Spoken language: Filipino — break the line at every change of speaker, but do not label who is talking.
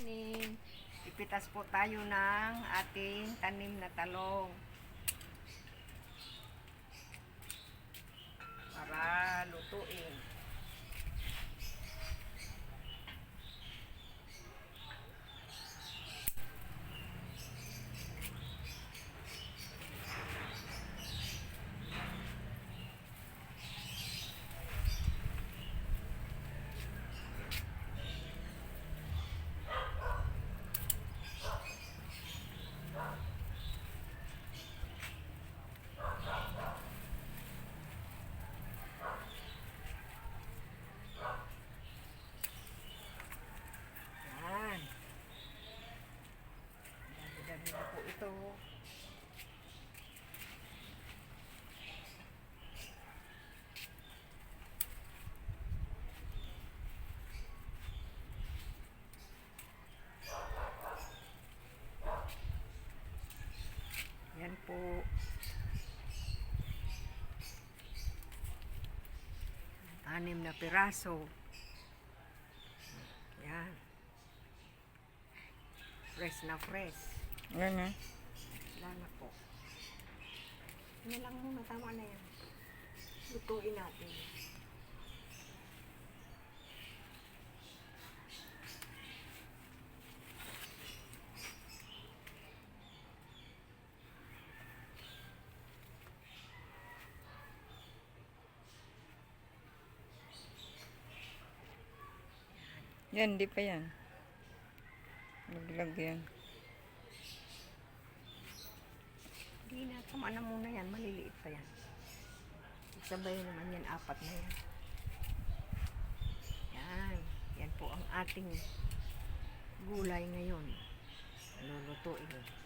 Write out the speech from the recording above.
morning. Ipitas po tayo ng ating tanim na talong. Para lutuin. Yan. Dami-dami na po ito. Yan po. Anim na piraso. Yan. Fresh na fresh.
Yan na.
Wala na po. Yan lang muna. Tama na yan. Lutuin natin.
Yan, di pa yan. Maglagyan.
Hindi na. Tama na muna yan. Maliliit pa yan. Sabay naman yan. Apat na yan. Yan. Yan po ang ating gulay ngayon. Lulutuin.